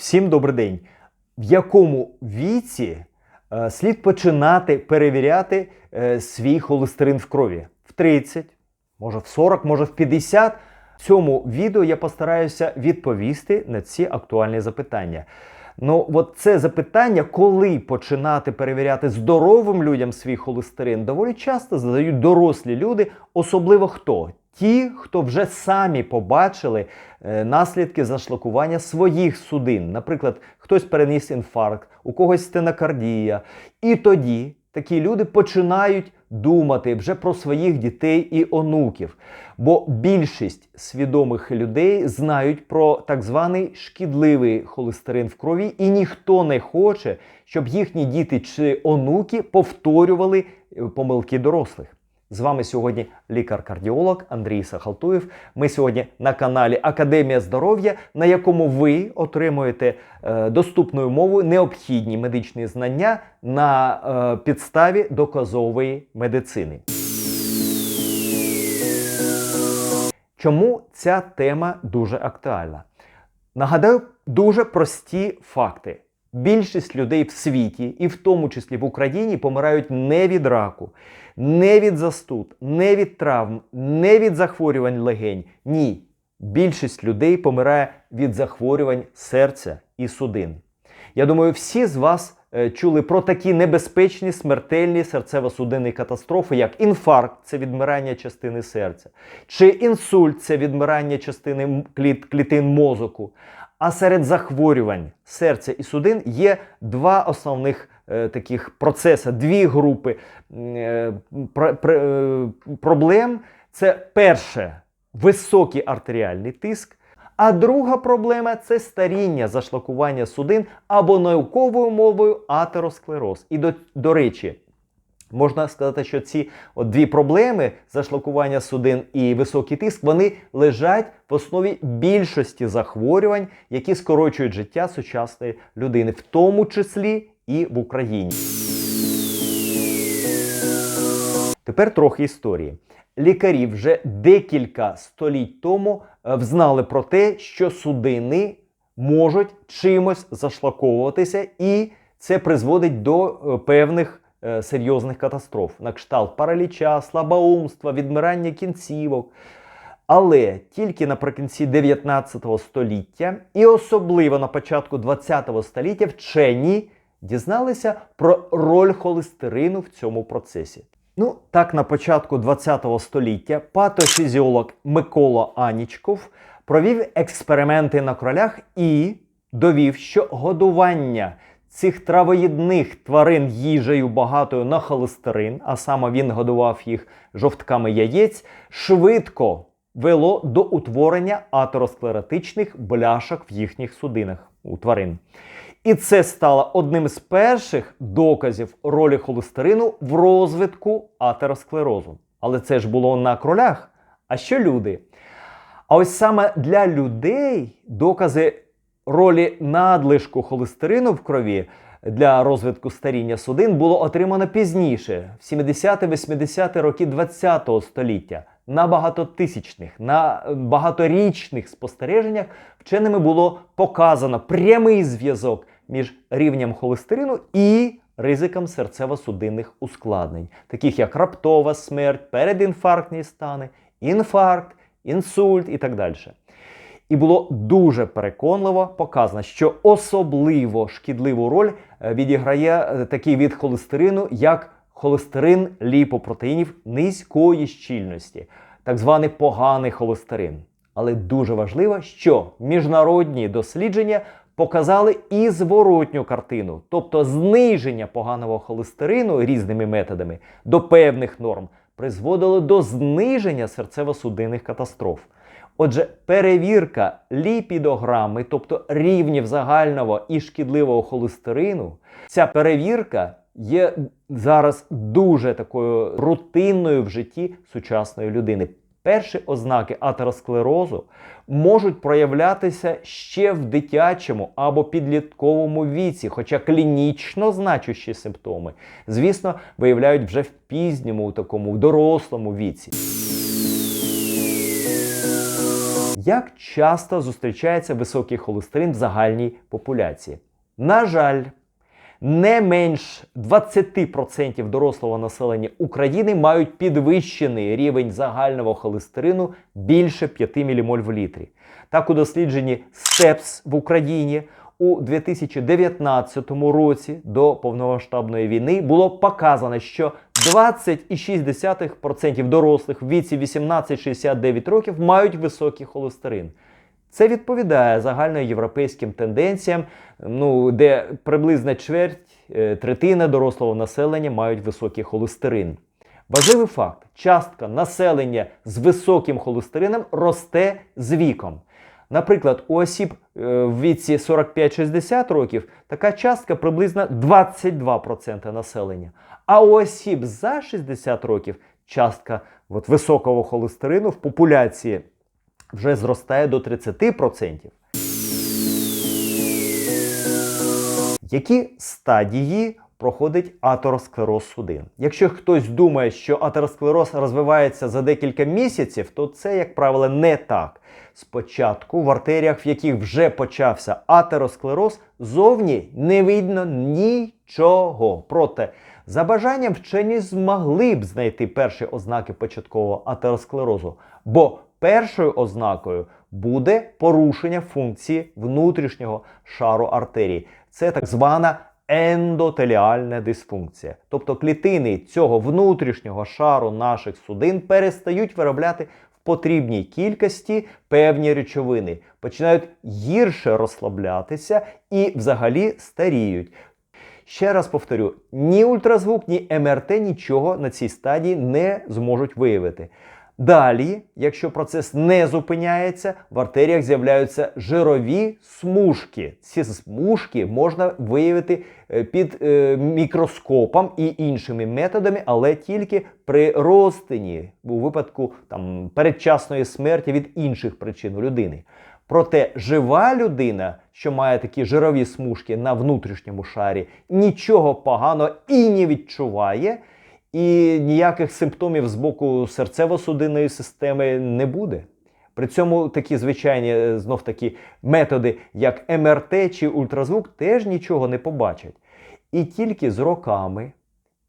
Всім добрий день. В якому віці е, слід починати перевіряти е, свій холестерин в крові? В 30, може в 40, може в 50. В цьому відео я постараюся відповісти на ці актуальні запитання. Ну, от це запитання, коли починати перевіряти здоровим людям свій холестерин, доволі часто задають дорослі люди, особливо хто? Ті, хто вже самі побачили е, наслідки зашлакування своїх судин. Наприклад, хтось переніс інфаркт, у когось стенокардія. І тоді такі люди починають думати вже про своїх дітей і онуків. Бо більшість свідомих людей знають про так званий шкідливий холестерин в крові, і ніхто не хоче, щоб їхні діти чи онуки повторювали е, помилки дорослих. З вами сьогодні лікар-кардіолог Андрій Сахалтуєв. Ми сьогодні на каналі Академія здоров'я, на якому ви отримуєте е, доступною мовою необхідні медичні знання на е, підставі доказової медицини. Чому ця тема дуже актуальна? Нагадаю, дуже прості факти. Більшість людей в світі, і в тому числі в Україні, помирають не від раку, не від застуд, не від травм, не від захворювань легень. Ні. Більшість людей помирає від захворювань серця і судин. Я думаю, всі з вас е, чули про такі небезпечні смертельні серцево-судинні катастрофи, як інфаркт це відмирання частини серця, чи інсульт це відмирання частини кліт, клітин мозоку. А серед захворювань серця і судин є два основних е, таких процеси, дві групи е, пр- пр- е, проблем. Це перше високий артеріальний тиск. А друга проблема це старіння, зашлакування судин або науковою мовою атеросклероз. І до, до речі, можна сказати, що ці от дві проблеми зашлакування судин і високий тиск, вони лежать в основі більшості захворювань, які скорочують життя сучасної людини, в тому числі і в Україні. Тепер трохи історії. Лікарі вже декілька століть тому е, взнали про те, що судини можуть чимось зашлаковуватися, і це призводить до е, певних серйозних катастроф, на кшталт параліча, слабоумства, відмирання кінцівок. Але тільки наприкінці 19 століття і особливо на початку 20 століття вчені дізналися про роль холестерину в цьому процесі. Ну, так, на початку 20 століття патофізіолог Микола Анічков провів експерименти на кролях і довів, що годування цих травоїдних тварин їжею багатою на холестерин, а саме він годував їх жовтками яєць, швидко вело до утворення атеросклеротичних бляшок в їхніх судинах у тварин. І це стало одним з перших доказів ролі холестерину в розвитку атеросклерозу. Але це ж було на кролях. А що люди? А ось саме для людей докази ролі надлишку холестерину в крові для розвитку старіння судин було отримано пізніше, в 70-80-ті роки ХХ століття. На багатотисячних, на багаторічних спостереженнях вченими було показано прямий зв'язок між рівнем холестерину і ризиком серцево-судинних ускладнень, таких як раптова смерть, передінфарктні стани, інфаркт, інсульт і так далі. І було дуже переконливо показано, що особливо шкідливу роль е, відіграє е, такий від холестерину, як холестерин ліпопротеїнів низької щільності, так званий поганий холестерин. Але дуже важливо, що міжнародні дослідження показали і зворотню картину, тобто зниження поганого холестерину різними методами до певних норм призводило до зниження серцево-судинних катастроф. Отже, перевірка ліпідограми, тобто рівнів загального і шкідливого холестерину, ця перевірка є зараз дуже такою рутинною в житті сучасної людини. Перші ознаки атеросклерозу можуть проявлятися ще в дитячому або підлітковому віці, хоча клінічно значущі симптоми, звісно, виявляють вже в пізньому такому дорослому віці. Як часто зустрічається високий холестерин в загальній популяції? На жаль, не менш 20% дорослого населення України мають підвищений рівень загального холестерину більше 5 ммоль в літрі. Так, у дослідженні СТЕПС в Україні у 2019 році до повномасштабної війни було показано, що 20,6% дорослих в віці 18-69 років мають високий холестерин. Це відповідає загальноєвропейським тенденціям, ну, де приблизно чверть, е, третина дорослого населення мають високий холестерин. Важливий факт: частка населення з високим холестерином росте з віком. Наприклад, у осіб е, в віці 45-60 років така частка приблизно 22% населення. А у осіб за 60 років частка от, високого холестерину в популяції вже зростає до 30%. Які стадії проходить атеросклероз судин? Якщо хтось думає, що атеросклероз розвивається за декілька місяців, то це, як правило, не так. Спочатку в артеріях, в яких вже почався атеросклероз, зовні не видно нічого. Проте, за бажанням вчені змогли б знайти перші ознаки початкового атеросклерозу, бо першою ознакою буде порушення функції внутрішнього шару артерії. Це так звана ендотеліальна дисфункція. Тобто клітини цього внутрішнього шару наших судин перестають виробляти в потрібній кількості певні речовини, починають гірше розслаблятися і взагалі старіють. Ще раз повторю: ні ультразвук, ні МРТ нічого на цій стадії не зможуть виявити. Далі, якщо процес не зупиняється, в артеріях з'являються жирові смужки. Ці смужки можна виявити е, під е, мікроскопом і іншими методами, але тільки при розтині у випадку там, передчасної смерті від інших причин у людини. Проте жива людина, що має такі жирові смужки на внутрішньому шарі, нічого поганого і не відчуває і ніяких симптомів з боку серцево-судинної системи не буде. При цьому такі звичайні е, знов такі методи, як МРТ чи ультразвук, теж нічого не побачать. І тільки з роками,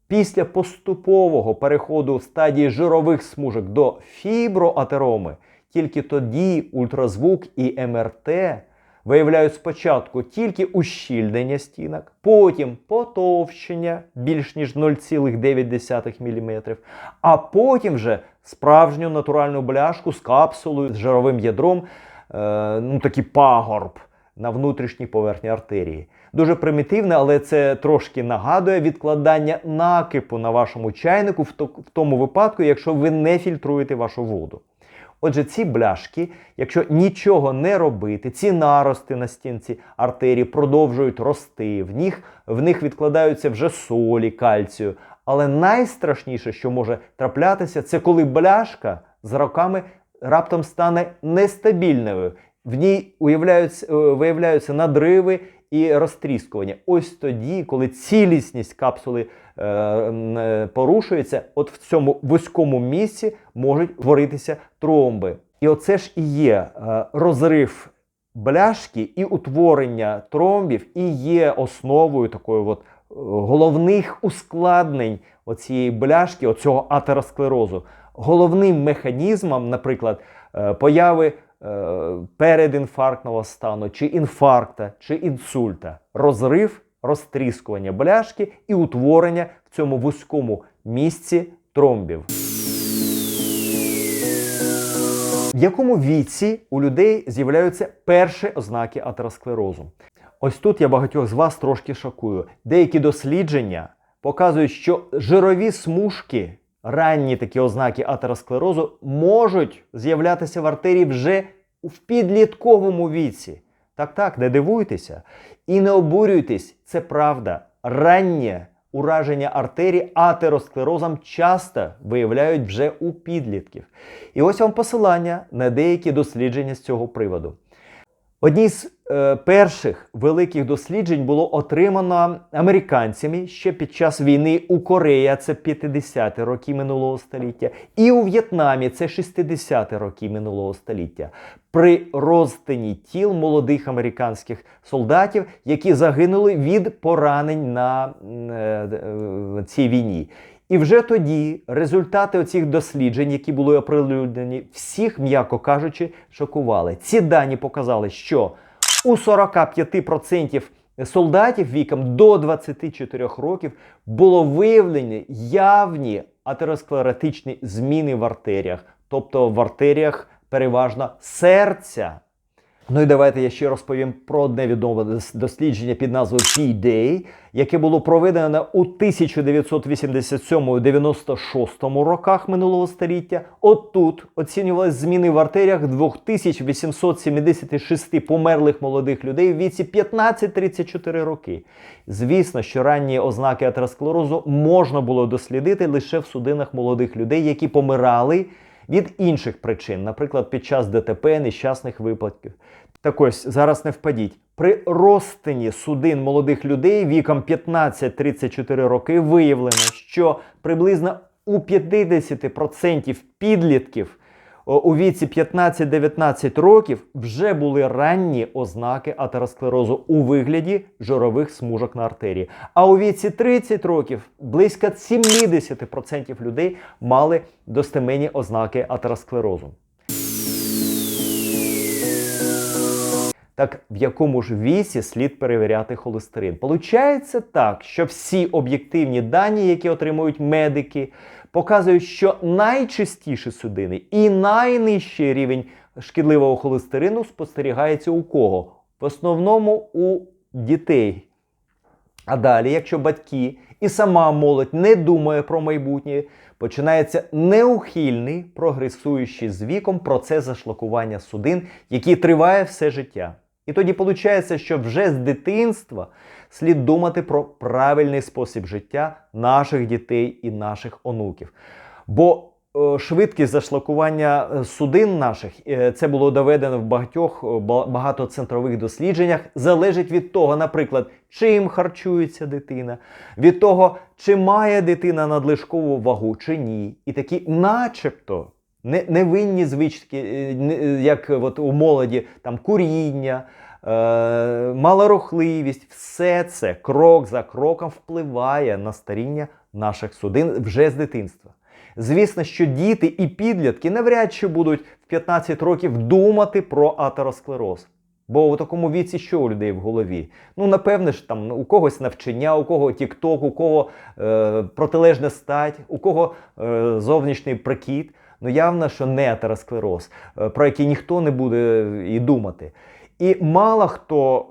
після поступового переходу в стадії жирових смужок до фіброатероми, тільки тоді ультразвук і МРТ виявляють спочатку тільки ущільнення стінок, потім потовщення більш ніж 0,9 мм, а потім вже справжню натуральну бляшку з капсулою, з жировим ядром, е, ну такий пагорб на внутрішній поверхні артерії. Дуже примітивне, але це трошки нагадує відкладання накипу на вашому чайнику в тому випадку, якщо ви не фільтруєте вашу воду. Отже, ці бляшки, якщо нічого не робити, ці нарости на стінці артерії продовжують рости, в них, в них відкладаються вже солі, кальцію. Але найстрашніше, що може траплятися, це коли бляшка з роками раптом стане нестабільною. В ній уявляються, е, виявляються надриви і розтріскування. Ось тоді, коли цілісність капсули е, е, порушується, от в цьому вузькому місці можуть творитися тромби. І оце ж і є е, розрив бляшки і утворення тромбів, і є основою такої от е, головних ускладнень оцієї бляшки, оцього атеросклерозу. Головним механізмом, наприклад, е, появи передінфарктного стану, чи інфаркта, чи інсульта, розрив, розтріскування бляшки і утворення в цьому вузькому місці тромбів. В якому віці у людей з'являються перші ознаки атеросклерозу? Ось тут я багатьох з вас трошки шокую. Деякі дослідження показують, що жирові смужки ранні такі ознаки атеросклерозу можуть з'являтися в артерії вже в підлітковому віці. Так, так, не дивуйтеся. І не обурюйтесь, це правда. Раннє ураження артерії атеросклерозом часто виявляють вже у підлітків. І ось вам посилання на деякі дослідження з цього приводу. Одні з е, перших великих досліджень було отримано американцями ще під час війни у Кореї, це 50-ті роки минулого століття, і у В'єтнамі це 60-ті роки минулого століття. При розтині тіл молодих американських солдатів, які загинули від поранень на е, е, цій війні. І вже тоді результати оцих досліджень, які були оприлюднені, всіх, м'яко кажучи, шокували. Ці дані показали, що у 45% солдатів віком до 24 років було виявлені явні атеросклеротичні зміни в артеріях, тобто в артеріях переважно серця. Ну і давайте я ще розповім про одне відоме дослідження під назвою P-Day, яке було проведено у 1987-96 роках минулого століття. Отут оцінювалися зміни в артеріях 2876 померлих молодих людей в віці 15-34 роки. Звісно, що ранні ознаки атеросклерозу можна було дослідити лише в судинах молодих людей, які помирали від інших причин, наприклад, під час ДТП, нещасних випадків. Так ось зараз не впадіть. При розтині судин молодих людей віком 15-34 роки виявлено, що приблизно у 50% підлітків у віці 15-19 років вже були ранні ознаки атеросклерозу у вигляді жирових смужок на артерії. А у віці 30 років близько 70% людей мали достеменні ознаки атеросклерозу. Так в якому ж віці слід перевіряти холестерин? Получається так, що всі об'єктивні дані, які отримують медики, показують, що найчастіші судини і найнижчий рівень шкідливого холестерину спостерігається у кого? В основному у дітей. А далі, якщо батьки і сама молодь не думає про майбутнє, починається неухильний, прогресуючий з віком процес зашлакування судин, який триває все життя. І тоді виходить, що вже з дитинства слід думати про правильний спосіб життя наших дітей і наших онуків. Бо е, швидкість зашлакування е, судин наших, е, це було доведено в багатьох багатоцентрових дослідженнях, залежить від того, наприклад, чим харчується дитина, від того, чи має дитина надлишкову вагу чи ні. І такі, начебто, не- невинні звички, е, е, як от у молоді, там куріння, е, малорухливість, все це крок за кроком впливає на старіння наших судин вже з дитинства. Звісно, що діти і підлітки навряд чи будуть в 15 років думати про атеросклероз. Бо у такому віці що у людей в голові? Ну, напевне ж, там у когось навчання, у кого тік-ток, у кого е, протилежна стать, у кого е, зовнішній прикид. Ну, явно, що не атеросклероз, е, про який ніхто не буде і думати. І мало хто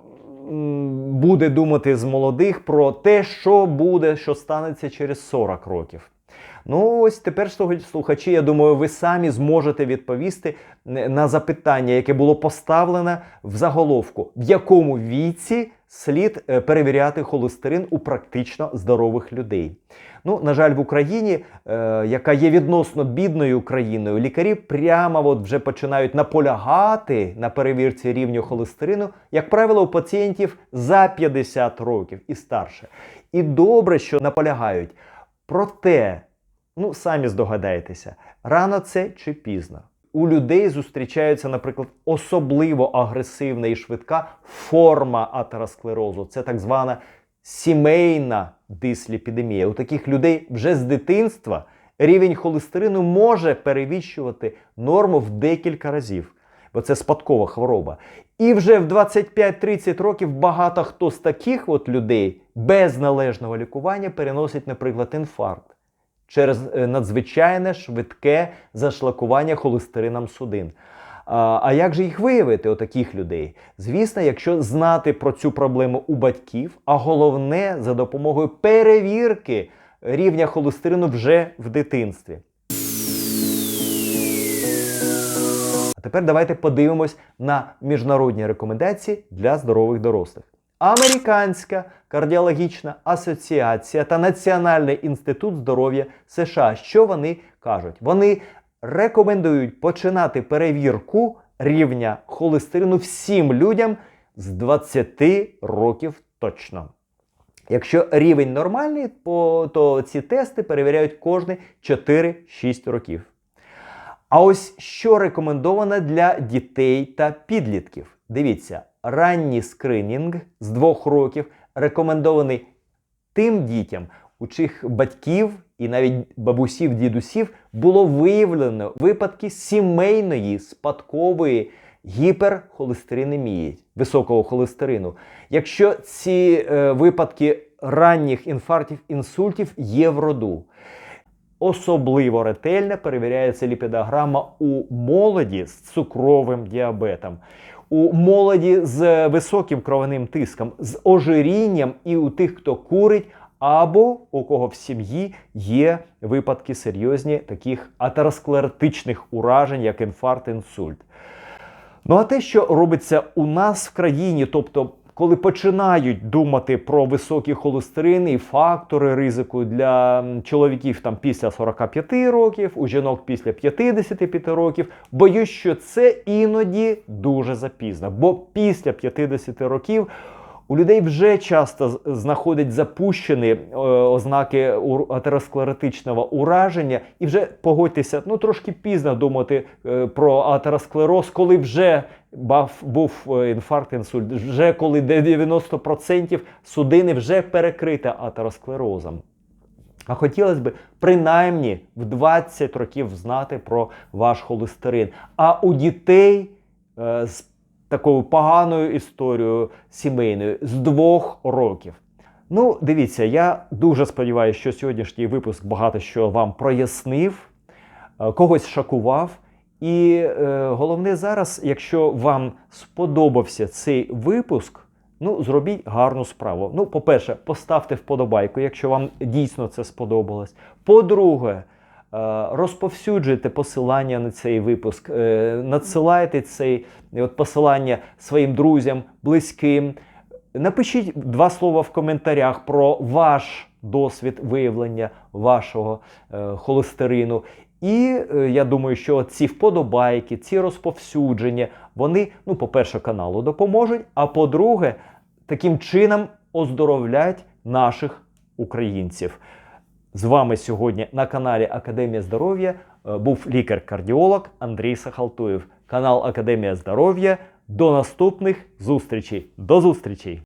буде думати з молодих про те, що буде, що станеться через 40 років. Ну, ось тепер слухачі, я думаю, ви самі зможете відповісти е, на запитання, яке було поставлене в заголовку, в якому віці слід е, перевіряти холестерин у практично здорових людей. Ну, на жаль, в Україні, е, яка є відносно бідною країною, лікарі прямо от вже починають наполягати на перевірці рівню холестерину, як правило, у пацієнтів за 50 років і старше. І добре, що наполягають. Проте, ну самі здогадаєтеся, рано це чи пізно. У людей зустрічається, наприклад, особливо агресивна і швидка форма атеросклерозу. Це так звана сімейна дисліпідемія. У таких людей вже з дитинства рівень холестерину може перевищувати норму в декілька разів, бо це спадкова хвороба. І вже в 25-30 років багато хто з таких от людей без належного лікування переносить, наприклад, інфаркт через е, надзвичайне швидке зашлакування холестерином судин. А, як же їх виявити, отаких людей? Звісно, якщо знати про цю проблему у батьків, а головне за допомогою перевірки рівня холестерину вже в дитинстві. А тепер давайте подивимось на міжнародні рекомендації для здорових дорослих. Американська кардіологічна асоціація та Національний інститут здоров'я США. Що вони кажуть? Вони рекомендують починати перевірку рівня холестерину всім людям з 20 років точно. Якщо рівень нормальний, то ці тести перевіряють кожні 4-6 років. А ось що рекомендовано для дітей та підлітків. Дивіться, ранній скринінг з 2 років рекомендований тим дітям, у чиїх батьків і навіть бабусів, дідусів було виявлено випадки сімейної спадкової гіперхолестеринемії, високого холестерину. Якщо ці е, випадки ранніх інфарктів, інсультів є в роду. Особливо ретельно перевіряється ліпідограма у молоді з цукровим діабетом, у молоді з високим кровяним тиском, з ожирінням і у тих, хто курить, або у кого в сім'ї є випадки серйозні таких атеросклеротичних уражень, як інфаркт, інсульт. Ну а те, що робиться у нас в країні, тобто, коли починають думати про високі холестерини і фактори ризику для чоловіків там після 45 років, у жінок після 55 років, боюсь, що це іноді дуже запізно. Бо після 50 років у людей вже часто знаходять запущені е, ознаки атеросклеротичного ураження, і вже погодьтеся, ну трошки пізно думати е, про атеросклероз, коли вже був е, інфаркт, інсульт, вже коли 90% судини вже перекрита атеросклерозом. А хотілося б принаймні в 20 років знати про ваш холестерин. А у дітей з такою поганою історією сімейною з двох років. Ну, дивіться, я дуже сподіваюся, що сьогоднішній випуск багато що вам прояснив, е, когось шокував. І е, головне зараз, якщо вам сподобався цей випуск, ну зробіть гарну справу. Ну, по-перше, поставте вподобайку, якщо вам дійсно це сподобалось. По-друге, розповсюджуйте посилання на цей випуск, е, надсилайте цей е, от посилання своїм друзям, близьким. Напишіть два слова в коментарях про ваш досвід виявлення вашого е, холестерину. І е, я думаю, що ці вподобайки, ці розповсюдження, вони, ну, по-перше, каналу допоможуть, а по-друге, таким чином оздоровлять наших українців. З вами сьогодні на каналі Академія здоров'я е, був лікар-кардіолог Андрій Сахалтуєв. Канал Академія здоров'я. До наступних зустрічей. До зустрічей!